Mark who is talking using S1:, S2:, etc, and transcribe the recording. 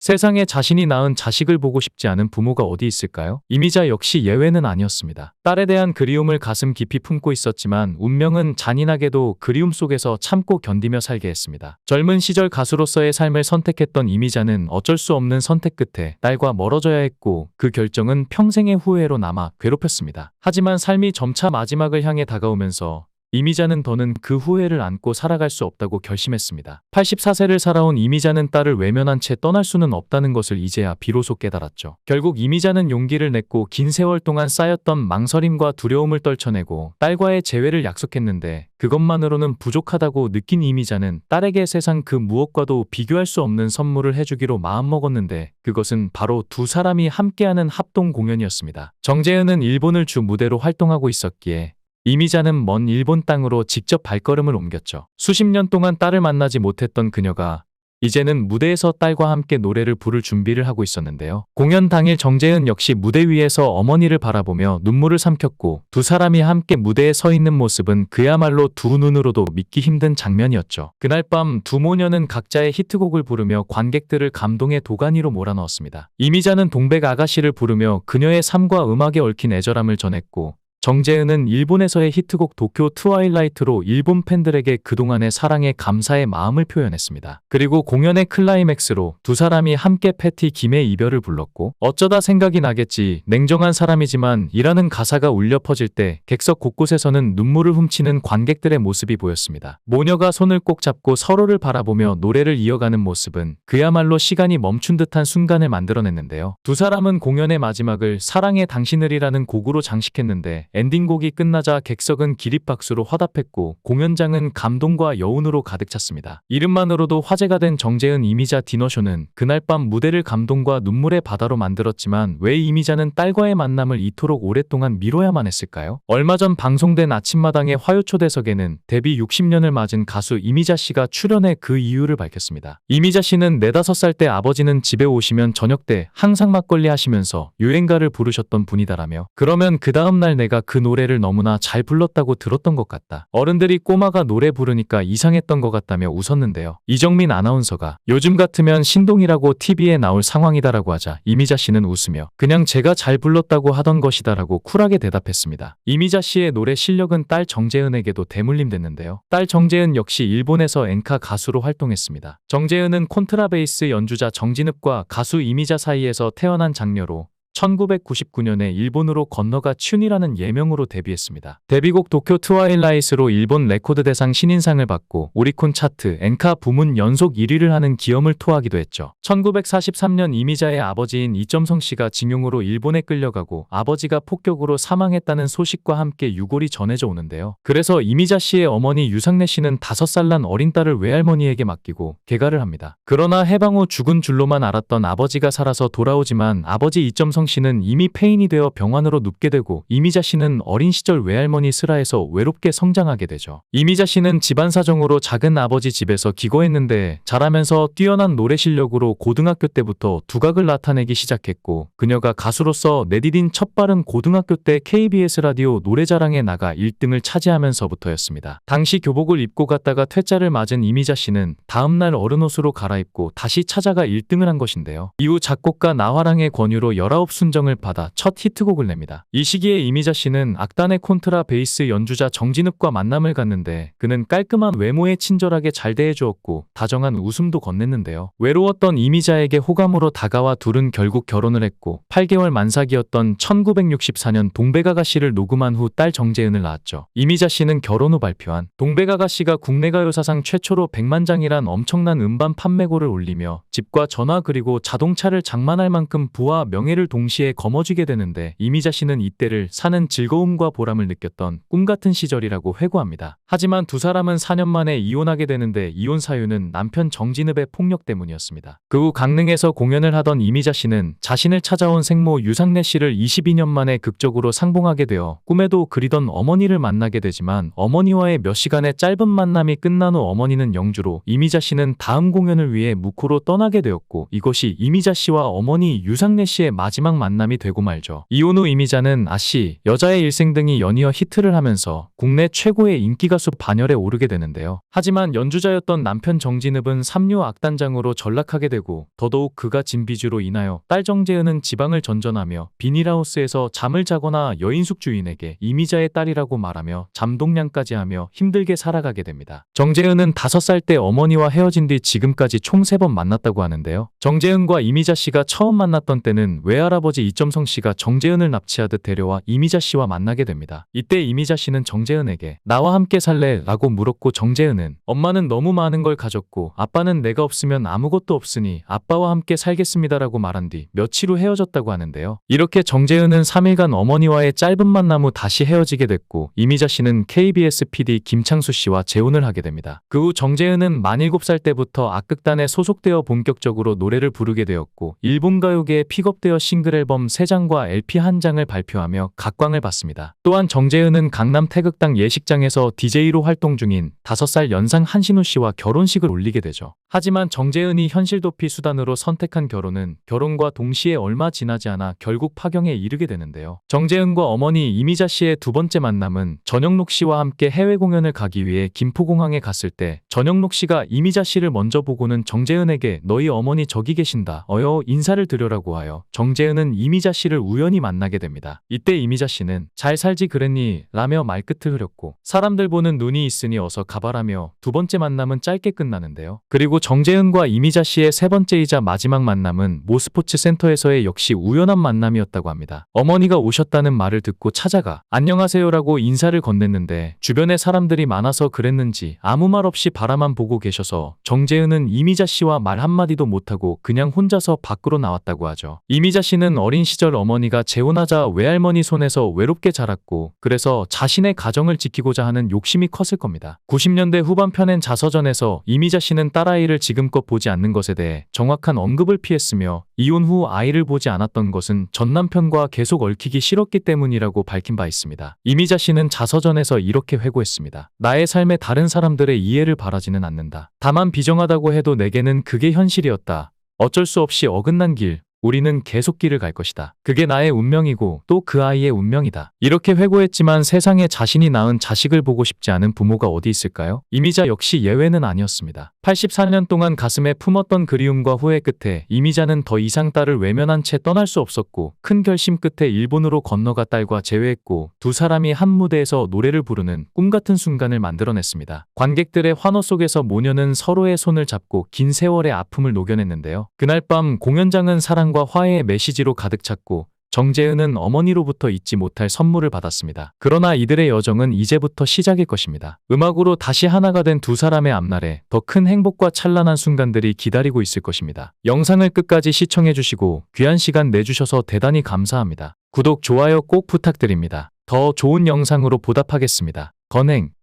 S1: 세상에 자신이 낳은 자식을 보고 싶지 않은 부모가 어디 있을까요? 이미자 역시 예외는 아니었습니다. 딸에 대한 그리움을 가슴 깊이 품고 있었지만 운명은 잔인하게도 그리움 속에서 참고 견디며 살게 했습니다. 젊은 시절 가수로서의 삶을 선택했던 이미자는 어쩔 수 없는 선택 끝에 딸과 멀어져야 했고 그 결정은 평생의 후회로 남아 괴롭혔습니다. 하지만 삶이 점차 마지막을 향해 다가오면서 이미자는 더는 그 후회를 안고 살아갈 수 없다고 결심했습니다. 84세를 살아온 이미자는 딸을 외면한 채 떠날 수는 없다는 것을 이제야 비로소 깨달았죠. 결국 이미자는 용기를 냈고 긴 세월 동안 쌓였던 망설임과 두려움을 떨쳐내고 딸과의 재회를 약속했는데 그것만으로는 부족하다고 느낀 이미자는 딸에게 세상 그 무엇과도 비교할 수 없는 선물을 해주기로 마음먹었는데 그것은 바로 두 사람이 함께하는 합동 공연이었습니다. 정재은은 일본을 주 무대로 활동하고 있었기에 이미자는 먼 일본 땅으로 직접 발걸음을 옮겼죠. 수십 년 동안 딸을 만나지 못했던 그녀가 이제는 무대에서 딸과 함께 노래를 부를 준비를 하고 있었는데요. 공연 당일 정재은 역시 무대 위에서 어머니를 바라보며 눈물을 삼켰고 두 사람이 함께 무대에 서 있는 모습은 그야말로 두 눈으로도 믿기 힘든 장면이었죠. 그날 밤 두 모녀는 각자의 히트곡을 부르며 관객들을 감동의 도가니로 몰아넣었습니다. 이미자는 동백 아가씨를 부르며 그녀의 삶과 음악에 얽힌 애절함을 전했고 정재은은 일본에서의 히트곡 도쿄 트와일라이트로 일본 팬들에게 그동안의 사랑에 감사의 마음을 표현했습니다. 그리고 공연의 클라이맥스로 두 사람이 함께 패티 김의 이별을 불렀고 어쩌다 생각이 나겠지 냉정한 사람이지만 이라는 가사가 울려 퍼질 때 객석 곳곳에서는 눈물을 훔치는 관객들의 모습이 보였습니다. 모녀가 손을 꼭 잡고 서로를 바라보며 노래를 이어가는 모습은 그야말로 시간이 멈춘 듯한 순간을 만들어냈는데요. 두 사람은 공연의 마지막을 사랑의 당신을이라는 곡으로 장식했는데 엔딩곡이 끝나자 객석은 기립박수로 화답했고 공연장은 감동과 여운으로 가득 찼습니다. 이름만으로도 화제가 된 정재은 이미자 디너쇼는 그날 밤 무대를 감동과 눈물의 바다로 만들었지만 왜 이미자는 딸과의 만남을 이토록 오랫동안 미뤄야만 했을까요? 얼마 전 방송된 아침마당의 화요초대석에는 데뷔 60년을 맞은 가수 이미자 씨가 출연해 그 이유를 밝혔습니다. 이미자 씨는 네다섯 살때 아버지는 집에 오시면 저녁 때 항상 막걸리 하시면서 유행가를 부르셨던 분이다라며 그러면 그 다음날 내가 그 노래를 너무나 잘 불렀다고 들었던 것 같다. 어른들이 꼬마가 노래 부르니까 이상했던 것 같다며 웃었는데요. 이정민 아나운서가 요즘 같으면 신동이라고 TV에 나올 상황이다라고 하자 이미자 씨는 웃으며 그냥 제가 잘 불렀다고 하던 것이다라고 쿨하게 대답했습니다. 이미자 씨의 노래 실력은 딸 정재은에게도 대물림됐는데요. 딸 정재은 역시 일본에서 엔카 가수로 활동했습니다. 정재은은 콘트라베이스 연주자 정진읍과 가수 이미자 사이에서 태어난 장녀로 1999년에 일본으로 건너가 춘이라는 예명으로 데뷔했습니다. 데뷔곡 도쿄 트와일라이트로 일본 레코드 대상 신인상을 받고 오리콘 차트 엔카 부문 연속 1위를 하는 기염을 토하기도 했죠. 1943년 이미자의 아버지인 이점성 씨가 징용으로 일본에 끌려가고 아버지가 폭격으로 사망했다는 소식과 함께 유골이 전해져 오는데요. 그래서 이미자 씨의 어머니 유상래 씨는 5살 난 어린 딸을 외할머니에게 맡기고 개가를 합니다. 그러나 해방 후 죽은 줄로만 알았던 아버지가 살아서 돌아오지만 아버지 이점성 씨는 이미 폐인이 되어 병원으로 눕게 되고 이미자 씨는 어린 시절 외할머니 슬하에서 외롭게 성장하게 되죠. 이미자 씨는 집안 사정으로 작은 아버지 집에서 기거했는데 자라면서 뛰어난 노래 실력으로 고등학교 때부터 두각을 나타내기 시작했고 그녀가 가수로서 내디딘 첫 발은 고등학교 때 KBS 라디오 노래자랑에 나가 1등을 차지하면서부터였습니다. 당시 교복을 입고 갔다가 퇴짜를 맞은 이미자 씨는 다음날 어른 옷으로 갈아입고 다시 찾아가 1등을 한 것인데요. 이후 작곡가 나화랑의 권유로 19 순정을 받아 첫 히트곡을 냅니다. 이 시기에 이미자 씨는 악단의 콘트라 베이스 연주자 정진읍과 만남을 갖는데 그는 깔끔한 외모에 친절하게 잘 대해주었고 다정한 웃음도 건넸는데요. 외로웠던 이미자에게 호감으로 다가와 둘은 결국 결혼을 했고 8개월 만삭이었던 1964년 동백아가 씨를 녹음한 후 딸 정재은을 낳았죠. 이미자 씨는 결혼 후 발표한 동백아가 씨가 국내 가요 사상 최초로 100만 장이란 엄청난 음반 판매고를 올리며 집과 전화 그리고 자동차를 장만할 만큼 부와 명예를 동시에 거머쥐게 되는데 이미자 씨는 이때를 사는 즐거움과 보람을 느꼈던 꿈 같은 시절이라고 회고합니다. 하지만 두 사람은 4년 만에 이혼하게 되는데 이혼 사유는 남편 정진읍의 폭력 때문이었습니다. 그 후 강릉에서 공연을 하던 이미자 씨는 자신을 찾아온 생모 유상래 씨를 22년 만에 극적으로 상봉하게 되어 꿈에도 그리던 어머니를 만나게 되지만 어머니와의 몇 시간의 짧은 만남이 끝난 후 어머니는 영주로 이미자 씨는 다음 공연을 위해 무코로 떠나게 되었고 이것이 이미자 씨와 어머니 유상래 씨의 마지막 마지막 만남이 되고 말죠. 이혼 후 이미자는 아씨, 여자의 일생 등이 연이어 히트를 하면서 국내 최고의 인기 가수 반열에 오르게 되는데요. 하지만 연주자였던 남편 정진읍은 삼류 악단장으로 전락하게 되고 더더욱 그가 진 비주로 인하여 딸 정재은은 지방을 전전하며 비닐하우스에서 잠을 자거나 여인숙 주인에게 이미자의 딸이라고 말하며 잠동냥까지 하며 힘들게 살아가게 됩니다. 정재은은 5살 때 어머니와 헤어진 뒤 지금까지 총 3번 만났다고 하는데요. 정재은과 이미자 씨가 처음 만났던 때는 외할아버지 이점성 씨가 정재은을 납치하듯 데려와 이미자 씨와 만나게 됩니다. 이때 이미자 씨는 정재은에게 나와 함께 살래? 라고 물었고 정재은은 엄마는 너무 많은 걸 가졌고 아빠는 내가 없으면 아무것도 없으니 아빠와 함께 살겠습니다 라고 말한 뒤 며칠 후 헤어졌다고 하는데요. 이렇게 정재은은 3일간 어머니와의 짧은 만남 후 다시 헤어지게 됐고 이미자 씨는 KBS PD 김창수 씨와 재혼을 하게 됩니다. 그 후 정재은은 만 7살 때부터 악극단에 소속되어 본격적으로 노래를 부르게 되었고 일본 가요계에 픽업되어 싱글 앨범 3장과 LP 한 장을 발표하며 각광을 받습니다. 또한 정재은은 강남 태극당 예식장에서 DJ로 활동 중인 5살 연상 한신우 씨와 결혼식을 올리게 되죠. 하지만 정재은이 현실 도피 수단으로 선택한 결혼은 결혼과 동시에 얼마 지나지 않아 결국 파경에 이르게 되는데요. 정재은과 어머니 이미자 씨의 두 번째 만남은 전영록 씨와 함께 해외 공연을 가기 위해 김포공항에 갔을 때 전영록 씨가 이미자 씨를 먼저 보고는 정재은에게 너희 어머니 저기 계신다. 어여 인사를 드려라고 하여 정재은은 이미자 씨를 우연히 만나게 됩니다. 이때 이미자 씨는 잘 살지 그랬니? 라며 말끝을 흐렸고 사람들 보는 눈이 있으니 어서 가봐라며 두 번째 만남은 짧게 끝나는데요. 그리고 정재은과 이미자 씨의 세 번째이자 마지막 만남은 모스포츠 센터에서의 역시 우연한 만남이었다고 합니다. 어머니가 오셨다는 말을 듣고 찾아가 안녕하세요라고 인사를 건넸는데 주변에 사람들이 많아서 그랬는지 아무 말 없이 바라만 보고 계셔서 정재은은 이미자 씨와 말 한마디도 못하고 그냥 혼자서 밖으로 나왔다고 하죠. 이미자 씨는 어린 시절 어머니가 재혼하자 외할머니 손에서 외롭게 자랐고 그래서 자신의 가정을 지키고자 하는 욕심이 컸을 겁니다. 90년대 후반편엔 자서전에서 이미자 씨는 딸아이를 지금껏 보지 않는 것에 대해 정확한 언급을 피했으며 이혼 후 아이를 보지 않았던 것은 전 남편과 계속 얽히기 싫었기 때문이라고 밝힌 바 있습니다. 이미자 씨는 자서전에서 이렇게 회고했습니다. 나의 삶에 다른 사람들의 이해를 바라지는 않는다. 다만 비정하다고 해도 내게는 그게 현실이었다. 어쩔 수 없이 어긋난 길, 우리는 계속 길을 갈 것이다. 그게 나의 운명이고 또 그 아이의 운명이다. 이렇게 회고했지만 세상에 자신이 낳은 자식을 보고 싶지 않은 부모가 어디 있을까요? 이미자 역시 예외는 아니었습니다. 84년 동안 가슴에 품었던 그리움과 후회 끝에 이미자는 더 이상 딸을 외면한 채 떠날 수 없었고 큰 결심 끝에 일본으로 건너가 딸과 재회했고 두 사람이 한 무대에서 노래를 부르는 꿈 같은 순간을 만들어냈습니다. 관객들의 환호 속에서 모녀는 서로의 손을 잡고 긴 세월의 아픔을 녹여냈는데요. 그날 밤 공연장은 사랑과 화해의 메시지로 가득 찼고 정재은은 어머니로부터 잊지 못할 선물을 받았습니다. 그러나 이들의 여정은 이제부터 시작일 것입니다. 음악으로 다시 하나가 된 두 사람의 앞날에 더 큰 행복과 찬란한 순간들이 기다리고 있을 것입니다. 영상을 끝까지 시청해주시고 귀한 시간 내주셔서 대단히 감사합니다. 구독, 좋아요 꼭 부탁드립니다. 더 좋은 영상으로 보답하겠습니다. 건행